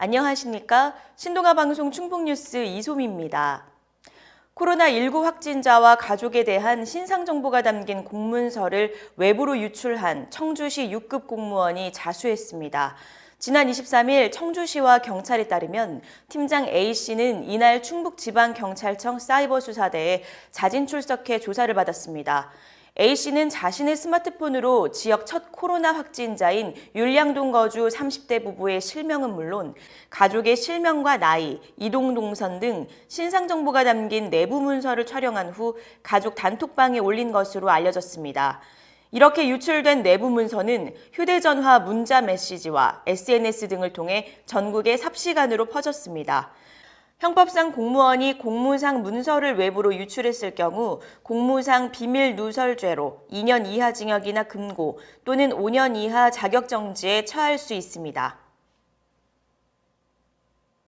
안녕하십니까? 신동아 방송 충북뉴스 이소미입니다. 코로나19 확진자와 가족에 대한 신상 정보가 담긴 공문서를 외부로 유출한 청주시 6급 공무원이 자수했습니다. 지난 23일 청주시와 경찰에 따르면 팀장 A씨는 이날 충북지방경찰청 사이버수사대에 자진 출석해 조사를 받았습니다. A씨는 자신의 스마트폰으로 지역 첫 코로나 확진자인 율량동 거주 30대 부부의 실명은 물론 가족의 실명과 나이, 이동 동선 등 신상 정보가 담긴 내부 문서를 촬영한 후 가족 단톡방에 올린 것으로 알려졌습니다. 이렇게 유출된 내부 문서는 휴대전화 문자 메시지와 SNS 등을 통해 전국에 삽시간으로 퍼졌습니다. 형법상 공무원이 공무상 문서를 외부로 유출했을 경우 공무상 비밀 누설죄로 2년 이하 징역이나 금고 또는 5년 이하 자격정지에 처할 수 있습니다.